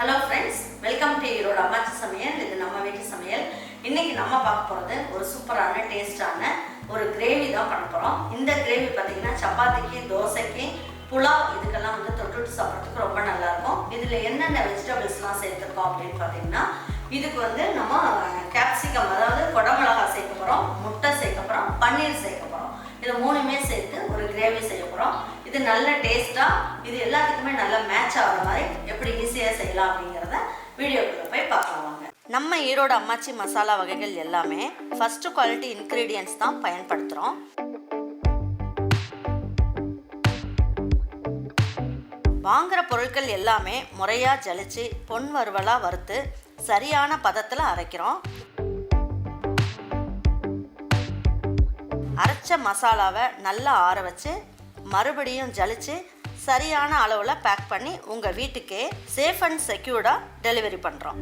Hello friends welcome to ஈரோட அம்மாச்சி சமையல் இது நம்ம வீட்டு சமையல். இன்னைக்கு நம்ம பார்க்க போகிறது ஒரு சூப்பரான டேஸ்டான ஒரு கிரேவி தான் பண்ண போகிறோம் இந்த கிரேவி பார்த்தீங்கன்னா சப்பாத்திக்கு தோசைக்கு புலாவ் இதுக்கெல்லாம் வந்து தொட்டுட்டு சாப்பிட்றதுக்கு ரொம்ப நல்லாயிருக்கும். இதில் என்னென்ன வெஜிடபிள்ஸ்லாம் சேர்த்துருக்கோம் அப்படின்னு பார்த்தீங்கன்னா இதுக்கு வந்து நம்ம கேப்சிகம் அதாவது குடமிளகா சேர்க்க போகிறோம் முட்டை சேர்க்க போகிறோம் பன்னீர் சேர்க்க போகிறோம் இது மூணுமே சேர்த்து ஒரு கிரேவி செய்ய போகிறோம் இது நல்ல டேஸ்ட்டாக செய்யலாம் அப்படிங்கிறத வீடியோக்குள்ளே போய் பார்க்கலாங்க நம்ம ஈரோடு அம்மாச்சி மசாலா வகைகள் எல்லாமே ஃபஸ்ட்டு குவாலிட்டி இன்க்ரீடியன்ஸ் தான் பயன்படுத்துகிறோம் வாங்குற பொருட்கள் எல்லாமே முறையாக ஜலிச்சு பொன் வறுவலாக வறுத்து சரியான பதத்தில் அரைக்கிறோம். அரைச்ச மசாலாவை நல்லா ஆற வச்சு மறுபடியும் ஜலிச்சு சரியான அளவில் பேக் பண்ணி உங்கள் வீட்டுக்கே சேஃப் அண்ட் செக்யூர்டாக டெலிவரி பண்ணுறோம்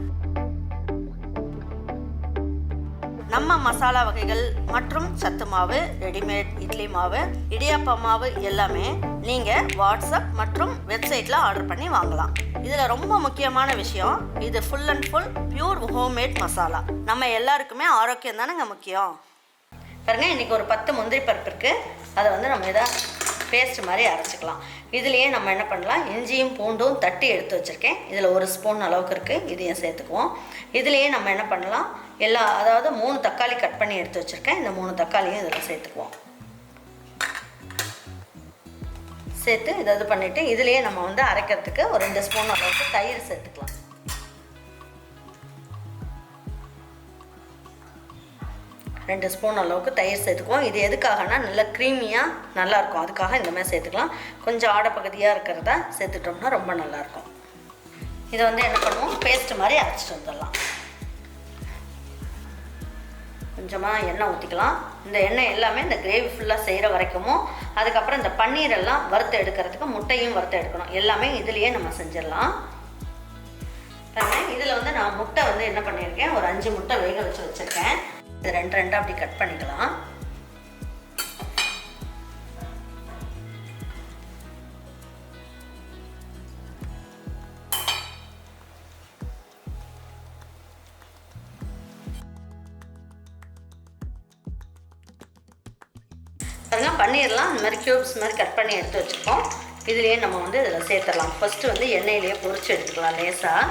நம்ம மசாலா வகைகள் மற்றும் சத்து மாவு ரெடிமேட் இட்லி மாவு இடியாப்ப மாவு எல்லாமே நீங்கள் வாட்ஸ்அப் மற்றும் வெப்சைட்டில் ஆர்டர் பண்ணி வாங்கலாம். இதில் ரொம்ப முக்கியமான விஷயம் இது full and full pure homemade masala. நம்ம எல்லாருக்குமே ஆரோக்கியம் தானேங்க முக்கியம்? பாருங்க இன்றைக்கி ஒரு பத்து முந்திரி பருப்பு இருக்குது அதை வந்து நம்ம இதை பேஸ்ட் மாதிரி அரைச்சிக்கலாம். இதுலேயே நம்ம என்ன பண்ணலாம்? இஞ்சியும் பூண்டும் தட்டி எடுத்து வச்சுருக்கேன். இதில் ஒரு ஸ்பூன் அளவுக்கு இருக்குது இதையும் சேர்த்துக்குவோம். இதுலேயே நம்ம என்ன பண்ணலாம்? எல்லா அதாவது மூணு தக்காளி கட் பண்ணி எடுத்து வச்சுருக்கேன். இந்த மூணு தக்காளியும் இதில் சேர்த்துக்குவோம். சேர்த்து இதை இது பண்ணிவிட்டு இதுலேயே நம்ம வந்து அரைக்கிறதுக்கு ஒரு ரெண்டு ஸ்பூன் அளவுக்கு தயிர் சேர்த்துக்கலாம். ரெண்டு ஸ்பூன் அளவுக்கு தயிர் சேர்த்துக்குவோம். இது எதுக்காகனா நல்லா க்ரீமியாக நல்லாயிருக்கும். அதுக்காக இந்த மாதிரி சேர்த்துக்கலாம். கொஞ்சம் ஆடப்பகுதியாக இருக்கிறத சேர்த்துட்டோம்னா ரொம்ப நல்லாயிருக்கும். இதை வந்து என்ன பண்ணுவோம்? பேஸ்ட் மாதிரி அரைச்சிட்டு வந்துடலாம். கொஞ்சமாக எண்ணெய் ஊற்றிக்கலாம் இந்த எண்ணெய் எல்லாமே இந்த கிரேவி ஃபுல்லாக செய்கிற வரைக்கும் அதுக்கப்புறம் இந்த பன்னீரெல்லாம் வறுத்து எடுக்கிறதுக்கு முட்டையும் வறுத்து எடுக்கணும். எல்லாமே இதுலேயே நம்ம செஞ்சிடலாம். இதில் வந்து நான் முட்டை வந்து என்ன பண்ணியிருக்கேன்? ஒரு அஞ்சு முட்டை வேக வச்சு வச்சுருக்கேன். இது ரெண்டு ரெண்டாக அப்படி கட் பண்ணிக்கலாம். அதெல்லாம் பண்ணிடலாம். இந்த மாதிரி க்யூப்ஸ் மாதிரி கட் பண்ணி எடுத்து வச்சுருக்கோம். இதுலேயே நம்ம வந்து இதில் சேர்த்துடலாம். ஃபஸ்ட்டு வந்து எண்ணெயிலேயே பொரிச்சு எடுத்துக்கலாம் லேசாக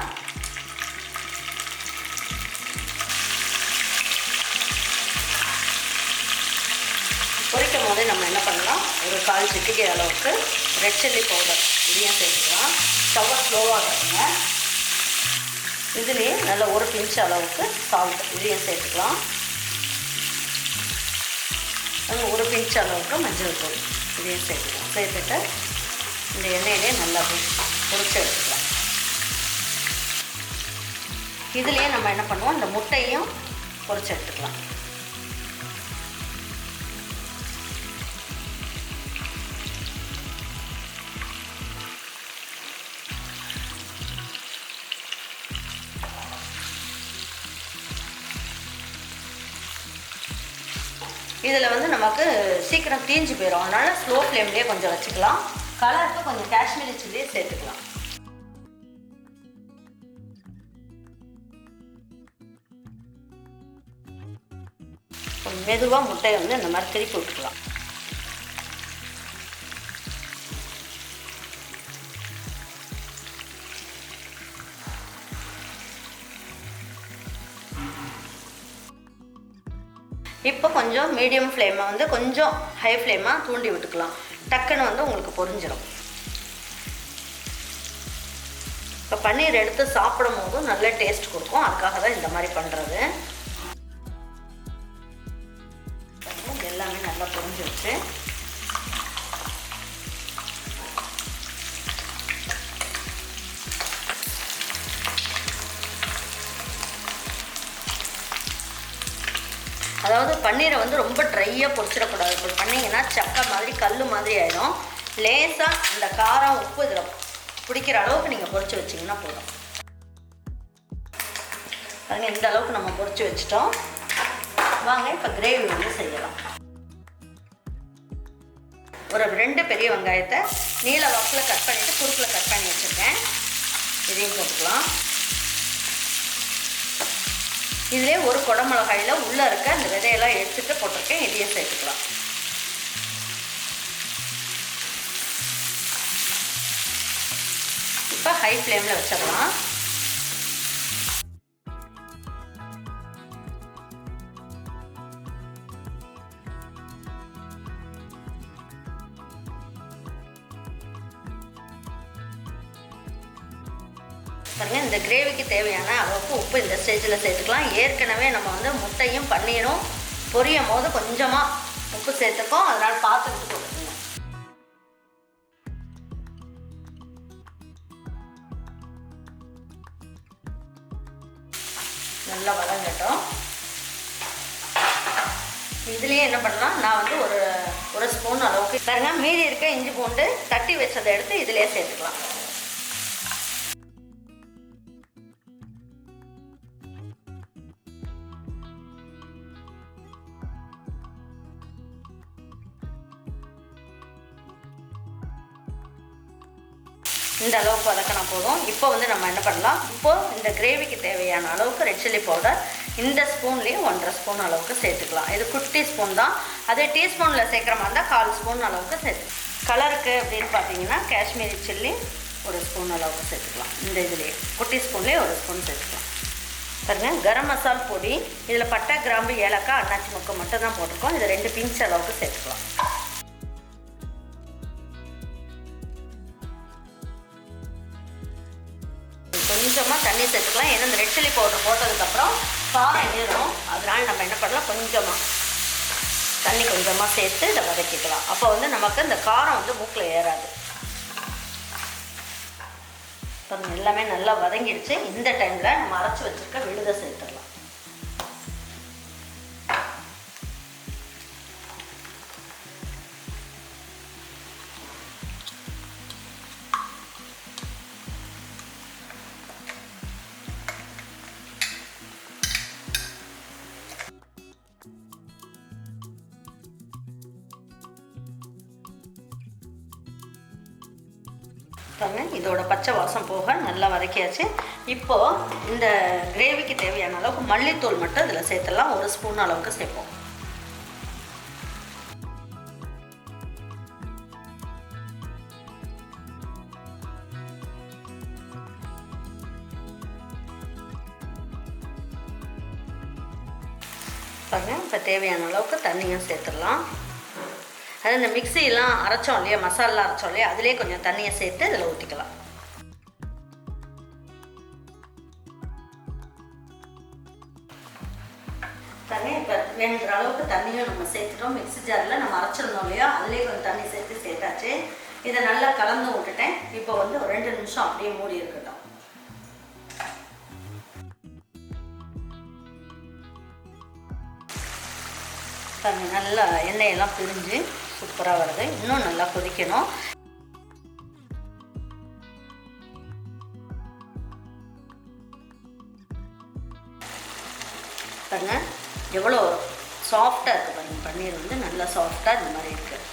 பொரிக்கும் போதே நம்ம என்ன பண்ணலாம்? ஒரு கால் சிட்டிகை அளவுக்கு ரெட் சில்லி பவுடர் இதையும் சேர்த்துக்கலாம். ஸ்டவ்வை ஸ்லோவாக இருக்குங்க இதுலேயே நல்ல ஒரு பிஞ்ச் அளவுக்கு சால்ட் இதையும் சேர்த்துக்கலாம். ஒரு பிஞ்ச் அளவுக்கு மஞ்சள் தூள் இதையும் சேர்த்துக்கலாம். சேர்த்துட்டு இந்த எண்ணெயிலே நல்லா பொரிச்சு எடுத்துக்கலாம். இதுலேயே நம்ம என்ன பண்ணுவோம்? இந்த முட்டையும் பொரிச்சு எடுத்துக்கலாம். இதில் வந்து நமக்கு சீக்கிரம் தீஞ்சு போயிடும் அதனால் ஸ்லோ ஃப்ளேம்லேயே கொஞ்சம் வச்சுக்கலாம். கலருக்கு கொஞ்சம் காஷ்மீரி சில்லியே சேர்த்துக்கலாம். கொஞ்சம் மெதுவாக முட்டையை வந்து இந்த மாதிரி திருப்பி விட்டுக்கலாம். கொஞ்சம் மீடியம் ஃப்ளேமை வந்து கொஞ்சம் ஹை ஃப்ளேமாக தூண்டி விட்டுக்கலாம். டக்குன்னு வந்து உங்களுக்கு பொரிஞ்சிடும் இப்போ பன்னீர் எடுத்து சாப்பிடும் போதும் நல்ல டேஸ்ட் கொடுக்கும். அதுக்காக தான் இந்த மாதிரி பண்ணுறது எல்லாமே நல்லா பொரிஞ்சிருச்சு. பன்னீரை வந்து ரொம்ப ட்ரையாக பொரிச்சிடக்கூடாது. இப்படி பண்ணிங்கன்னா சக்கை மாதிரி கல் மாதிரி ஆகிடும் லேசாக இந்த காரம் உப்பு இதில் பிடிக்கிற அளவுக்கு நீங்கள் பொரிச்சு வச்சிங்கன்னா போதும். பாருங்க இந்த அளவுக்கு நம்ம பொரிச்சு வச்சிட்டோம். வாங்க இப்போ கிரேவி வந்து செய்யலாம். ஒரு ரெண்டு பெரிய வெங்காயத்தை நீல வாக்கில் கட் பண்ணிவிட்டு குறுக்கில் கட் பண்ணி வச்சுருக்கேன். இதையும் போட்டுக்கலாம். இதிலே ஒரு குடமிளகாயில் உள்ளே இருக்க அந்த விதையெல்லாம் எடுத்துட்டு போட்டிருக்கேன். இதையும் சேர்த்துக்கலாம். இப்போ ஹை ஃப்ளேமில் வச்சிடலாம். இந்த கிரேவிக்கு தேவையான அளவுக்கு உப்பு இந்த ஸ்டேஜில் சேர்த்துக்கலாம். ஏற்கனவே நம்ம வந்து முட்டையும் பன்னீரும் பொரியும் போது கொஞ்சமாக உப்பு சேர்த்துக்கோம். அதனால் பார்த்துக்கிட்டு போட்டுக்கோங்க. நல்லா வதங்கட்டும். இதுலேயே என்ன பண்ணலாம்? நான் வந்து ஒரு ஒரு ஸ்பூன் அளவுக்கு. பாருங்க மீதி இருக்க இஞ்சி பூண்டு தட்டி வச்சதை எடுத்து இதுலேயே சேர்த்துக்கலாம். இந்த அளவுக்கு வதக்கினா போதும். இப்போ வந்து நம்ம என்ன பண்ணலாம்? இப்போ இந்த கிரேவிக்கு தேவையான அளவுக்கு ரெட் சில்லி பவுடர் இந்த ஸ்பூன்லேயும் ஒன்றரை ஸ்பூன் அளவுக்கு சேர்த்துக்கலாம். இது குட்டி ஸ்பூன் தான். அதே டீஸ்பூனில் சேர்க்குற மாதிரி இருந்தால் கால் ஸ்பூன் அளவுக்கு சேர்த்து கலருக்கு அப்படின்னு பார்த்தீங்கன்னா காஷ்மீரி சில்லி ஒரு ஸ்பூன் அளவுக்கு சேர்த்துக்கலாம். இந்த இதுலேயே. குட்டி ஸ்பூன்லேயே ஒரு ஸ்பூன் சேர்த்துக்கலாம். பாருங்கள் கரம் மசால் பொடி. இதில் பட்டை கிராம்பு ஏலக்காய் அண்ணாச்சி முக்கை மட்டும் தான் போட்டிருக்கோம். இது ரெண்டு பிஞ்ச் அளவுக்கு சேர்த்துக்கலாம். சேர்த்துக்கலாம் ஏன்னா இந்த ரெட் சில்லி பவுடர் போட்டதுக்கப்புறம் காரம் ஏறும் அதனால நம்ம என்ன பண்ணலாம்? கொஞ்சமாக தண்ணி கொஞ்சமாக சேர்த்து இதை வதக்கிக்கலாம். அப்போ வந்து நமக்கு இந்த காரம் வந்து மூக்கில் ஏறாது. இப்போ எல்லாமே நல்லா வதங்கிடுச்சு இந்த டைமில் நம்ம அரைச்சி வச்சுருக்க விழுதை சேர்த்துடலாம். பாருங்கள் இதோட பச்சை வாசம் போக நல்லா வதக்கியாச்சு. இப்போ இந்த கிரேவிக்கு தேவையான அளவுக்கு மல்லித்தூள் மட்டும் இதில் சேர்த்துடலாம். ஒரு ஸ்பூன் அளவுக்கு சேர்ப்போம். பாருங்கள் இப்போ தேவையான அளவுக்கு தண்ணியும் சேர்த்துடலாம். அது இந்த மிக்சியெல்லாம் அரைச்சோம் இல்லையா மசாலா அரைச்சோம் இல்லையா அதிலே கொஞ்சம் தண்ணியை சேர்த்து அதில் ஊற்றிக்கலாம் தண்ணி இப்போ வேணுங்கிற அளவுக்கு தண்ணியும் நம்ம சேர்த்துட்டோம். மிக்ஸி ஜாரில் நம்ம அரைச்சிருந்தோம் இல்லையா அதிலே கொஞ்சம் தண்ணி சேர்த்து சேர்த்தாச்சு. இதை நல்லா கலந்து விட்டுட்டேன். இப்போ வந்து ஒரு ரெண்டு நிமிஷம் அப்படியே மூடி இருக்கட்டும். தண்ணி நல்லா எண்ணெயெல்லாம் பிரிஞ்சு சூப்பராக வருது. இன்னும் நல்லா கொதிக்கணும். பாருங்க எவ்வளோ சாஃப்டாக இருக்குது பாருங்க பன்னீர் வந்து நல்லா சாஃப்டாக இந்த மாதிரி இருக்குது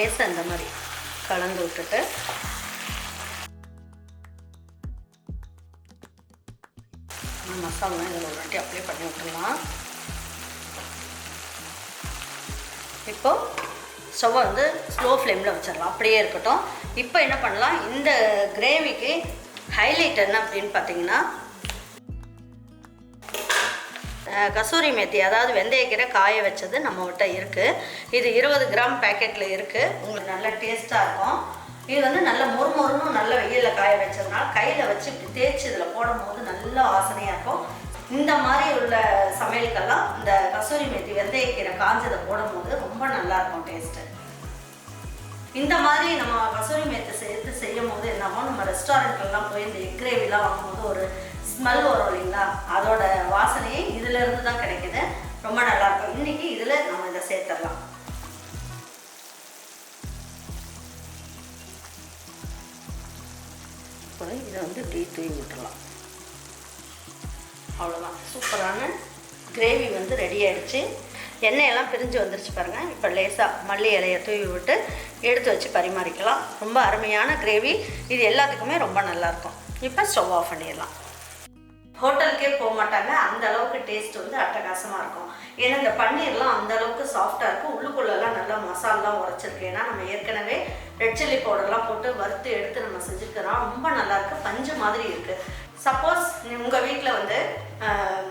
லேசாக இந்த மாதிரி கலந்து விட்டுட்டு. மசாலா இதில் ஒரு வாட்டி அப்ளை பண்ணி விட்டுடலாம். இப்போ ஸ்டவ்வை வந்து ஸ்லோ ஃப்ளேமில் வச்சிடலாம். அப்படியே இருக்கட்டும். இப்போ என்ன பண்ணலாம்? இந்த கிரேவிக்கு ஹைலைட் என்ன அப்படின்னு பார்த்தீங்கன்னா கசூரி மேத்தி அதாவது வெந்தயக்கீரை காய வச்சது நம்மகிட்ட இருக்குது இது இருபது கிராம் பேக்கெட்டில் இருக்குது உங்களுக்கு நல்ல டேஸ்ட்டாக இருக்கும். இது வந்து நல்ல மொறுமொறுன்னு நல்ல வெயிலில் காய வச்சதுனால கையில் வச்சு இப்படி தேய்ச்சி இதில் போடும்போது நல்ல வாசனையாக இருக்கும். இந்த மாதிரி உள்ள சமையலுக்கெல்லாம் இந்த கசூரி மேத்தி வெந்தயக்கீரை காஞ்சதை போடும்போது ரொம்ப நல்லா இருக்கும் டேஸ்ட்டு இந்த மாதிரி நம்ம கசூரி மேத்தை சேர்த்து செய்யும் போது என்னமோ நம்ம ரெஸ்டாரண்ட்லாம் போய் இந்த எக் கிரேவிலாம் வாங்கும்போது ஒரு ஸ்மெல் வரும் இல்லைங்களா? அதோட வாசனையே இதுல இருந்து தான் கிடைக்குது. ரொம்ப நல்லா இருக்கும். இன்னைக்கு இதுல நம்ம இதை சேர்த்துடலாம். இதை வந்து இப்படி தூவி விட்டுடலாம். அவ்வளோதான் சூப்பரான கிரேவி வந்து ரெடி ஆயிடுச்சு. எண்ணெயெல்லாம் பிரிஞ்சு வந்துருச்சு பாருங்கள் இப்போ லேசாக மல்லி இலையை தூவி விட்டு எடுத்து வச்சு பரிமாறிக்கலாம். ரொம்ப அருமையான கிரேவி. இது எல்லாத்துக்குமே ரொம்ப நல்லாயிருக்கும் இப்போ ஸ்டவ் ஆஃப் பண்ணிடலாம். ஹோட்டலுக்கே போக மாட்டாங்க. அந்த அளவுக்கு டேஸ்ட் வந்து அட்டகாசமாக இருக்கும். ஏன்னா இந்த பன்னீர்லாம் அந்த அளவுக்கு சாஃப்டாக இருக்கும். உள்ளுக்குள்ளெல்லாம் நல்லா மசாலாம் உரைச்சிருக்கு. ஏன்னா நம்ம ஏற்கனவே ரெட் சில்லி பவுடர்லாம் போட்டு வறுத்து எடுத்து நம்ம செஞ்சுருக்கிறோம். ரொம்ப நல்லாயிருக்கு பஞ்சு மாதிரி இருக்குது சப்போஸ் உங்கள் வீட்டில் வந்து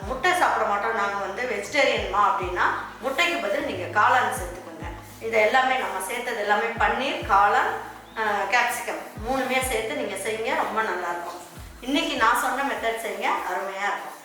முட்டை சாப்பிட மாட்டோம். நாங்கள் வந்து வெஜிடேரியன்மா அப்படின்னா முட்டைக்கு பதில் நீங்கள் காளான் சேர்த்துக்கோங்க. இது எல்லாமே நம்ம சேர்த்தது எல்லாமே பன்னீர் காளான் கேப்சிகம் மூணுமே சேர்த்து நீங்கள் செய்யுங்க ரொம்ப நல்லாயிருக்கும் இன்னைக்கு நான் சொன்ன மெத்தட் செய்யுங்க அருமையாக இருக்கும்.